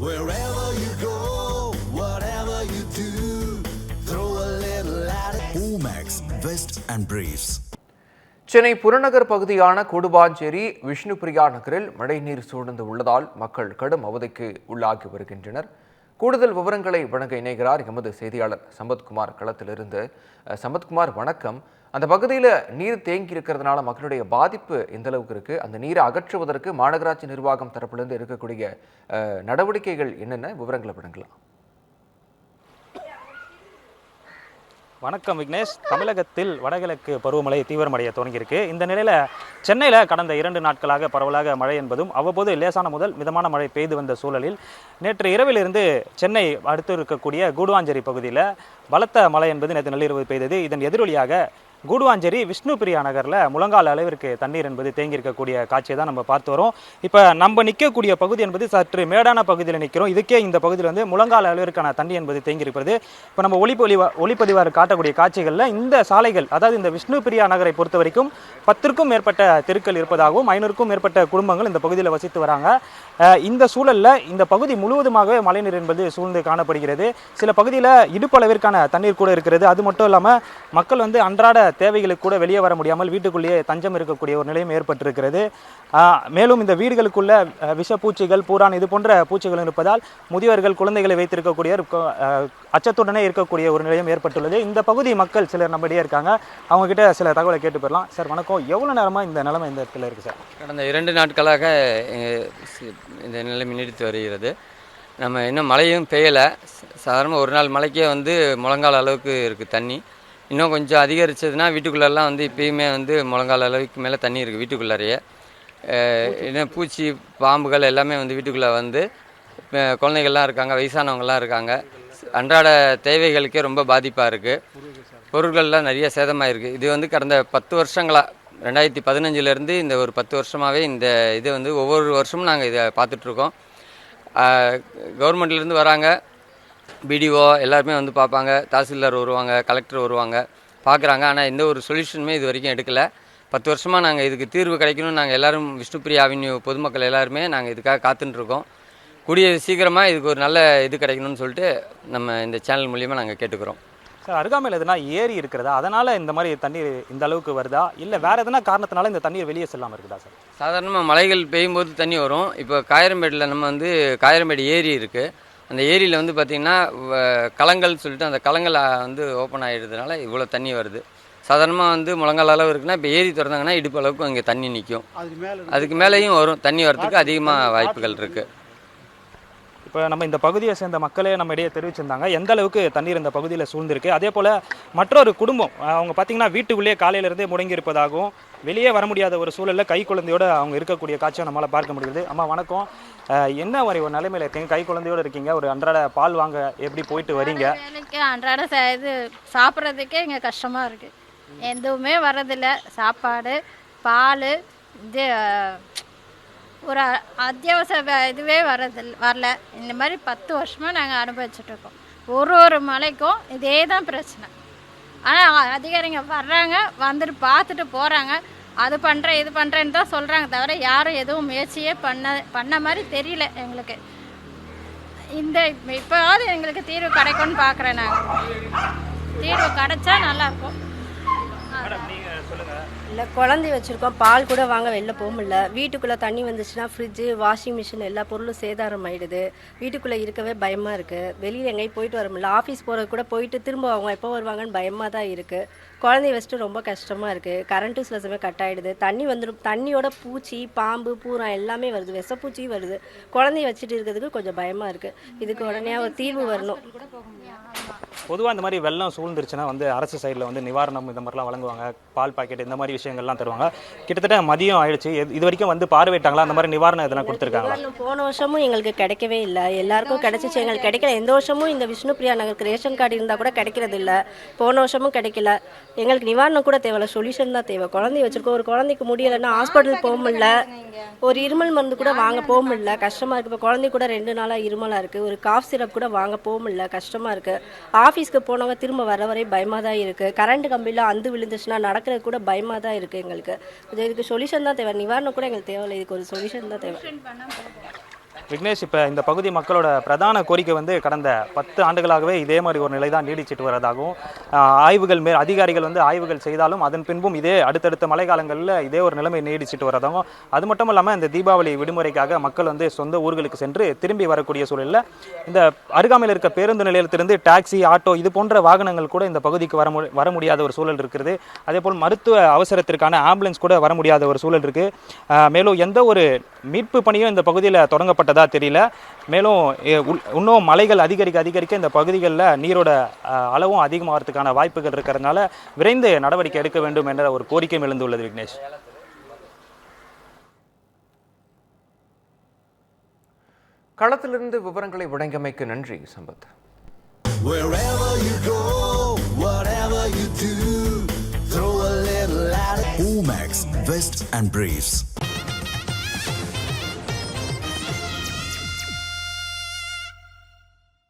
Wherever you go, whatever you do, throw a little at it. Omax, Vest and Briefs. Chennai புறநகர் பகுதியான கொடுபாஞ்சேரி விஷ்ணுபிரியா நகரில் மழைநீர் சூழ்ந்து உள்ளதால் மக்கள் கடும் அவதிக்கு உள்ளாகி வருகின்றனர் கூடுதல் விவரங்களை வழங்க இணைகிறார் எமது செய்தியாளர் சம்பத்குமார் களத்திலிருந்து சம்பத்குமார் வணக்கம் அந்த பகுதியில் நீர் தேங்கி இருக்கிறதுனால மக்களுடைய பாதிப்பு எந்த அளவுக்கு இருக்குது அந்த நீரை அகற்றுவதற்கு மாநகராட்சி நிர்வாகம் தரப்பிலிருந்து இருக்கக்கூடிய நடவடிக்கைகள் என்னென்ன? விவரங்களை வழங்கலாம். வணக்கம் விக்னேஷ். தமிழகத்தில் வடகிழக்கு பருவமழை தீவிரமடைய தொடங்கியிருக்கு. இந்த நிலையில் சென்னையில் கடந்த இரண்டு நாட்களாக பரவலாக மழை என்பதும் அவ்வப்போது லேசான முதல் மிதமான மழை பெய்து வந்த சூழலில் நேற்று இரவிலிருந்து சென்னை அடுத்து இருக்கக்கூடிய கூடுவாஞ்சேரி பகுதியில் பலத்த மழை என்பது நேற்று நள்ளிரவு பெய்தது. இதன் எதிரொலியாக கூடுவாஞ்சேரி விஷ்ணுபிரியா நகரில் முழங்கால் அளவிற்கு தண்ணீர் என்பது தேங்கியிருக்கக்கூடிய காட்சியை தான் நம்ம பார்த்து வரோம். இப்போ நம்ம நிற்கக்கூடிய பகுதி என்பது சற்று மேடான பகுதியில் நிற்கிறோம். இதுக்கே இந்த பகுதியில் வந்து முழங்கால் அளவிற்கான தண்ணி என்பது தேங்கியிருப்பது இப்போ நம்ம ஒளிப்பொலிவா ஒளிப்பதிவார் காட்டக்கூடிய காட்சிகளில் இந்த சாலைகள் அதாவது இந்த விஷ்ணுபிரியா நகரை பொறுத்த வரைக்கும் பத்திற்கும் மேற்பட்ட தெருக்கள் இருப்பதாகவும் ஐநூறுக்கும் மேற்பட்ட குடும்பங்கள் இந்த பகுதியில் வசித்து வராங்க. இந்த சூழலில் இந்த பகுதி முழுவதுமாகவே மழைநீர் என்பது சூழ்ந்து காணப்படுகிறது. சில பகுதியில் இடுப்பளவிற்கான தண்ணீர் கூட இருக்கிறது. அது மட்டும் இல்லாமல் மக்கள் வந்து அன்றாட தேவைகளுக்கு கூட வெளியே வர முடியாமல் வீட்டுக்குள்ளேயே தஞ்சம் இருக்கக்கூடிய ஒரு நிலையும் ஏற்பட்டிருக்கிறது. மேலும் இந்த வீடுகளுக்குள்ள விஷப்பூச்சிகள் பூரான் இது போன்ற பூச்சிகள் இருப்பதால் முதியவர்கள் குழந்தைகளை வைத்திருக்கக்கூடிய அச்சத்துடனே இருக்கக்கூடிய ஒரு நிலையம் ஏற்பட்டுள்ளது. இந்த பகுதி மக்கள் சிலர் நம்மிடையே இருக்காங்க. அவங்க கிட்ட சில தகவலை கேட்டு போயிடலாம் சார் வணக்கம். எவ்வளோ நேரமாக இந்த நிலைமை இந்த இடத்துல இருக்குது சார்? கடந்த இரண்டு நாட்களாக இந்த நிலைமை நீடித்து வருகிறது. நம்ம இன்னும் மழையும் பெய்யலை. சாதாரண ஒரு நாள் மழைக்கே வந்து முழங்கால் அளவுக்கு இருக்குது தண்ணி. இன்னும் கொஞ்சம் அதிகரிச்சதுன்னா வீட்டுக்குள்ளெல்லாம் வந்து இப்பயுமே வந்து முழங்கால் அளவுக்கு மேலே தண்ணி இருக்குது வீட்டுக்குள்ளாரையே. அஹ், இன்னும் பூச்சி பாம்புகள் எல்லாமே வந்து வீட்டுக்குள்ளே வந்து குழந்தைகள்லாம் இருக்காங்க வயசானவங்கள்லாம் இருக்காங்க. அன்றாட தேவைகளுக்கே ரொம்ப பாதிப்பாக இருக்குது பொருட்கள்லாம் நிறைய சேதமாயிருக்கு. இது வந்து கடந்த பத்து வருஷங்களா ரெண்டாயிரத்தி பதினஞ்சுலேருந்து இந்த ஒரு பத்து வருஷமாகவே இந்த இது வந்து ஒவ்வொரு வருஷமும் நாங்கள் இதை பார்த்துட்ருக்கோம். கவர்மெண்ட்லேருந்து வராங்க. பிடிஓ எல்லாருமே வந்து பார்ப்பாங்க தாசில்தார் வருவாங்க கலெக்டர் வருவாங்க. பார்க்குறாங்க. ஆனால் எந்த ஒரு சொல்யூஷனுமே இது வரைக்கும் எடுக்கலை. பத்து வருஷமாக நாங்கள் இதுக்கு தீர்வு கிடைக்கணும்னு நாங்கள் எல்லாரும் விஷ்ணுபிரியா அவென்யூ பொதுமக்கள் எல்லாருமே நாங்கள் இதுக்காக காத்துட்ருக்கோம் கூடிய சீக்கிரமாக இதுக்கு ஒரு நல்ல இது கிடைக்கணும்னு சொல்லிட்டு நம்ம இந்த சேனல் மூலியமாக நாங்கள் கேட்டுக்கிறோம். சார் அருகாமையில் எதுனா ஏரி இருக்கிறதா? அதனால் இந்த மாதிரி தண்ணீர் இந்த அளவுக்கு வருதா? இல்லை வேற எதனா காரணத்தினால இந்த தண்ணீர் வெளியே செல்லாமல் இருக்குதா சார்? சாதாரணமாக மலைகள் பெய்யும்போது தண்ணி வரும். இப்போ காயரம்பேட்டில் நம்ம வந்து காயரம்பேடு ஏரி இருக்குது அந்த ஏரியில் வந்து பார்த்திங்கன்னா களங்கள் சொல்லிட்டு அந்த களங்கள் அ, வந்து ஓப்பன் ஆகிடுறதுனால இவ்வளோ தண்ணி வருது. சாதாரணமாக வந்து முழங்கால் அளவு இருக்குன்னா இப்போ ஏரி திறந்தாங்கன்னா இடுப்பு அளவுக்கு இங்கே தண்ணி நிற்கும் அதுக்கு மேலேயும் வரும். தண்ணி வரதுக்கு அதிகமாக வாய்ப்புகள் இருக்குது இப்போ நம்ம இந்த பகுதியை சேர்ந்த மக்களே நம்ம இடையே தெரிவிச்சிருந்தாங்க. எந்த அளவுக்கு தண்ணீர் இந்த பகுதியில் சூழ்ந்திருக்கு. அதே போல் மற்றொரு குடும்பம் அவங்க பார்த்தீங்கன்னா வீட்டுக்குள்ளேயே காலையிலேருந்தே முடங்கி இருப்பதாகவும் வெளியே வர முடியாத ஒரு சூழலில் கை குழந்தையோட அவங்க இருக்கக்கூடிய காட்சியை நம்மளால் பார்க்க முடியுது. அம்மா வணக்கம். என்ன மாதிரி ஒரு நிலைமையில் இருக்கீங்க? கை குழந்தையோட இருக்கீங்க. ஒரு அன்றாட பால் வாங்க எப்படி போயிட்டு வரீங்க? வேலைக்கு அன்றாட இது சாப்பிட்றதுக்கே இங்கே கஷ்டமாக இருக்குது எதுவுமே வர்றதில்ல. சாப்பாடு பால் இது ஒரு அத்தியாவசிய இதுவே வரதில் வரல. இந்த மாதிரி பத்து வருஷமாக நாங்கள் அனுபவிச்சுட்ருக்கோம். ஒரு ஒரு மலைக்கும் இதே தான் பிரச்சனை. ஆனால் அதிகாரிங்க வர்றாங்க வந்துட்டு பார்த்துட்டு போகிறாங்க அது பண்ணுறேன் இது பண்ணுறேன்னு தான் சொல்கிறாங்க தவிர யாரும் எதுவும் முயற்சியே பண்ண பண்ண மாதிரி தெரியல எங்களுக்கு. இந்த இப்போவாவது எங்களுக்கு தீர்வு கிடைக்கும்னு பார்க்குறேன் நாங்கள் தீர்வு கிடைச்சா நல்லாயிருக்கும் இல்லை குழந்தை வச்சுருக்கோம். பால் கூட வாங்க வெளில போக முடியல. வீட்டுக்குள்ளே தண்ணி வந்துச்சுன்னா ஃப்ரிட்ஜு வாஷிங் மிஷின் எல்லா பொருளும் சேதாரம் ஆயிடுது. வீட்டுக்குள்ளே இருக்கவே பயமாக இருக்குது வெளியில் எங்கேயும் போயிட்டு வர முடியல. ஆஃபீஸ் போகிறது கூட போயிட்டு திரும்ப அவங்க எப்போ வருவாங்கன்னு பயமாக தான் இருக்குது குழந்தைய வச்சுட்டு ரொம்ப கஷ்டமாக இருக்குது கரண்ட்டு சில சமயம் கட் ஆகிடுது தண்ணி வந்துடும் தண்ணியோட பூச்சி பாம்பு பூரா எல்லாமே வருது. விஷப்பூச்சி வருது. குழந்தைய வச்சுட்டு இருக்கிறதுக்கு கொஞ்சம் பயமாக இருக்குது இதுக்கு உடனே ஒரு தீர்வு வரணும். பொதுவாக இந்த மாதிரி வெள்ளம் சூழ்ந்துருச்சுன்னா வந்து அரசு சைடில் வந்து நிவாரணம் இந்த மாதிரிலாம் வழங்குவாங்க. பால் பாக்கெட் இந்த மாதிரி விஷயங்கள்லாம் தருவாங்க. கிட்டத்தட்ட மதியம் ஆயிடுச்சு. இது- வரைக்கும் வந்து பார்வையிட்டாங்களா? அந்த மாதிரி நிவாரணம் இதெல்லாம் கொடுத்துருக்காங்க போன வருஷமும் எங்களுக்கு கிடைக்கவே இல்லை. எல்லாருக்கும் கிடைச்சிச்சு. எங்களுக்கு கிடைக்கல. எந்த வருஷமும் இந்த விஷ்ணுபிரியா நகருக்கு ரேஷன் கார்டு இருந்தால் கூட கிடைக்கிறது இல்லை. போன வருஷமும் கிடைக்கல. எங்களுக்கு நிவாரணம் கூட தேவையில்ல. சொல்யூஷன் தான் தேவை. குழந்தைய வச்சிருக்கோம். ஒரு குழந்தைக்கு முடியலைன்னா ஹாஸ்பிட்டல் போக முடியல. ஒரு இருமல் மருந்து கூட வாங்க போக முடியல. கஷ்டமா இருக்கு. இப்போ குழந்தை கூட ரெண்டு நாளாக இருமலாக இருக்கு. ஒரு காஃப் சிரப் கூட வாங்க போக முடியல. கஷ்டமா இருக்கு. ஆஃபீஸ்க்கு போனவங்க திரும்ப வர வரை பயமாக தான் இருக்குது கரண்ட் கம்பிலாம் அந்து விழுந்துச்சுன்னா நடக்கிறது கூட பயமாக தான் இருக்கு எங்களுக்கு. இது- இதுக்கு சொல்யூஷன் தான் தேவை. நிவாரணம் கூட எங்களுக்கு தேவையில்லை. இதுக்கு ஒரு சொல்யூஷன் தான் தேவை. விக்னேஷ் இப்போ இந்த பகுதி மக்களோட பிரதான கோரிக்கை வந்து கடந்த பத்து ஆண்டுகளாகவே இதே மாதிரி ஒரு நிலை தான் நீடிச்சிட்டு வரதாகவும் ஆய்வுகள் மே அதிகாரிகள் வந்து ஆய்வுகள் செய்தாலும் அதன் பின்பும் இதே அடுத்தடுத்த மழைக்காலங்களில் இதே ஒரு நிலைமை நீடிச்சிட்டு வரதாகவும் அது மட்டும் இல்லாமல் இந்த தீபாவளி விடுமுறைக்காக மக்கள் வந்து சொந்த ஊர்களுக்கு சென்று திரும்பி வரக்கூடிய சூழலில் இந்த அருகாமையில் இருக்க பேருந்து நிலையத்திலிருந்து டாக்ஸி ஆட்டோ இது போன்ற வாகனங்கள் கூட இந்த பகுதிக்கு வர மு- வர முடியாத ஒரு சூழல் இருக்கிறது அதே போல் மருத்துவ அவசரத்திற்கான ஆம்புலன்ஸ் கூட வர முடியாத ஒரு சூழல் இருக்குது மேலும் எந்த ஒரு மீட்பு பணியும் இந்த பகுதியில் தொடங்கப்பட்டதா தெரியல மேலும் இன்னும் மலைகள் அதிகரிக்க அதிகரிக்க இந்த பகுதிகளில் நீரோட அளவும் அதிகமாகிறதுக்கான வாய்ப்புகள் இருக்கிறதுனால விரைந்து நடவடிக்கை எடுக்க வேண்டும் என்ற ஒரு கோரிக்கையும் எழுந்துள்ளது விக்னேஷ் களத்திலிருந்து விவரங்களை வழங்கியமைக்கு நன்றி Sampath Wherever you go, whatever you do, throw a little at it. Omax, Vest and Briefs.